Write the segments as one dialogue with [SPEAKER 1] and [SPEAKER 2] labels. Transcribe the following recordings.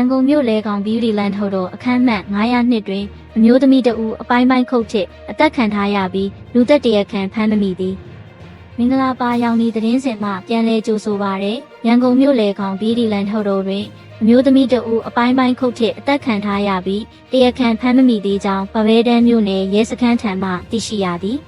[SPEAKER 1] န်ကုန်မြို့လေကောင် Beauty Land ထုတ်တော့အခမ်းအမှတ်900နှစ်တွင်အမျိုးသမီးတဦးအပိုင်းပိုင်းခုတ်ဖြစ်အသက်ခံထားရပြီးလူသက်တရခံဖမ်းမိသည်မင်္ဂလာပါရောင်ဒီသတင်းစင်မှပြန်လည်ကြိုဆိုပါရယ်ရန်ကုန်မြို့လေကောင် Beauty Land ထုတ်တော့တွင်အမျိုးသမီးတဦးအပိုင်းပိုင်းခုတ်ဖြစ်အသက်ခံထားရပြီးတရားခံဖမ်းမိသေးကြောင်းပပဲတန်းမြို့နယ်ရဲစခန်းထံမှသိရှိရသည်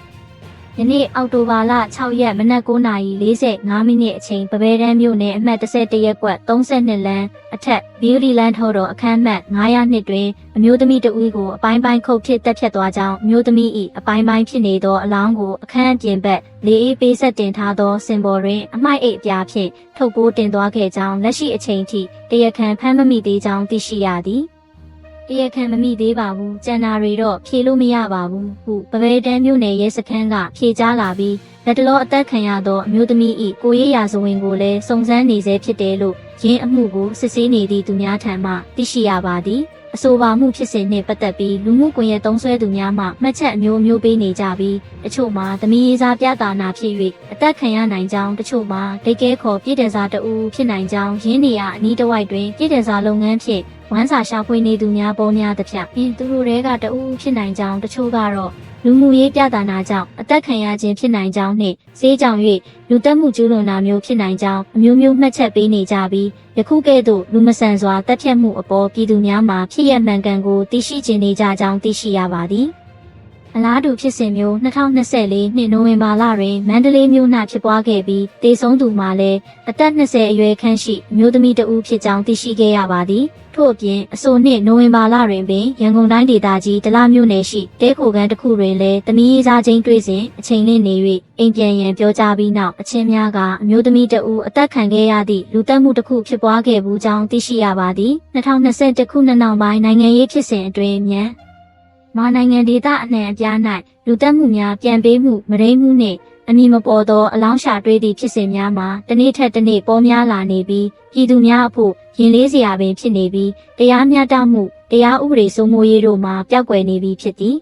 [SPEAKER 1] ယနေ့အောက်တိုဘာလ6ရက်မနက်9:45မိနစ်အချိန်ပပဲတန်းမြို့နယ်အမှတ်31ရပ်ကွက်32လမ်းအထက် Beauty Land ထော်တော်အခမ်းအမှတ်900နှစ်တွင်အမျိုးသမီးတဦးကိုအပိုင်းပိုင်းခုတ်ဖြစ်တက်ဖြတ်သွားကြောင်းအမျိုးသမီး၏အပိုင်းပိုင်းဖြစ်နေသောအလောင်းကိုအခန်းအပြင်ဘက်လေးအေးပေးဆက်တင်ထားသောစင်ပေါ်တွင်အမိုက်အိတ်အပြားဖြင့်ထုတ်ပိုးတင်သွားခဲ့ကြောင်းလက်ရှိအချိန်ထိတရားခံဖမ်းမမိသေးကြောင်းသိရှိရသည် တရားခံမမိသေးပါဘူးကျန်နာတွေတော့ဖြေလို့မရပါဘူးဟုပပဲတန်းမြို့နယ်ရဲစခန်းကဖြေကြားလာပြီးလက်တလောအသက်ခံရသောအမျိုးသမီး၏ကိုရေးရာဇဝင်ကိုလည်းစုံစမ်းနေဆဲဖြစ်တယ်လို့ရင်းအမှုကိုစစ်ဆေးနေသည့်သူများထံမှသိရှိရပါသည်အဆိုပါမှုဖြစ်စဉ်နှင့်ပတ်သက်ပြီးလူမှုကွန်ရက်သုံးစွဲသူများမှမှတ်ချက်အမျိုးမျိုးပေးနေကြပြီးတချို့မှာသမီးရေးစားပြတာနာဖြစ်၍အသက်ခံရနိုင်ကြောင်းတချို့မှာဒိတ်ကဲခေါ်ပြည်တယ်စားတဦးဖြစ်နိုင်ကြောင်းရင်းနေရအနီးတစ်ဝိုက်တွင်ပြည်တယ်စားလုပ်ငန်းဖြင့် ဝမ်းစာရှာဖွေနေသူများပေါ်များသဖြင့်အင်းသူတို့တွေကတအူးဖြစ်နိုင်ကြောင်းတချို့ကတော့လူမှုရေးပြဿနာကြောင့်အသက်ခံရခြင်းဖြစ်နိုင်ကြောင်းနှင့်ဈေးကြောင်၍လူတက်မှုကျူးလွန်တာမျိုးဖြစ်နိုင်ကြောင်းအမျိုးမျိုးမှတ်ချက်ပေးနေကြပြီးယခုကဲ့သို့လူမဆန်စွာတက်ဖြတ်မှုအပေါ်ပြည်သူများမှာဖြစ်ရမှန်ကန်ကိုသိရှိခြင်းနေကြကြောင်းသိရှိရပါသည် အလားတူဖြစ်စဉ်မျိုး2024နှစ်နိုဝင်ဘာလတွင်မန္တလေးမြို့၌ဖြစ်ပွားခဲ့ပြီးတေဆုံးသူမှာလည်းအသက်20အရွယ်ခန့်ရှိအမျိုးသမီးတဦးဖြစ်ကြောင်းသိရှိခဲ့ရပါသည်ထို့အပြင်အဆိုနှစ်နိုဝင်ဘာလတွင်ပင်ရန်ကုန်တိုင်းဒေသကြီးဒလမြို့နယ်ရှိတဲခိုကန်တစ်ခုတွင်လည်းတမီးရေးစားချင်းတွေ့စဉ်အချိန်လင့်နေ၍အိမ်ပြန်ရန်ပြောကြားပြီးနောက်အချင်းများကအမျိုးသမီးတဦးအသက်ခံခဲ့ရသည့်လူတက်မှုတစ်ခုဖြစ်ပွားခဲ့ဘူးကြောင်းသိရှိရပါသည်2021ခုနှစ်နောက်ပိုင်းနိုင်ငံရေးဖြစ်စဉ်အတွင်းမြန် မာနိုင်ငံဒေသအနှံ့အပြား၌လူတက်မှုများပြန်ပေးမှုမရိမှုနှင့်အမည်မပေါ်သောအလောင်းရှာတွေ့သည့်ဖြစ်စဉ်များမှာတစ်နေ့ထက်တစ်နေ့ပေါ်များလာနေပြီးပြည်သူများအဖို့ရင်လေးစရာပင်ဖြစ်နေပြီးတရားမျှတမှုတရားဥပဒေစိုးမိုးရေးတို့မှာပျောက်ကွယ်နေပြီးဖြစ်သည်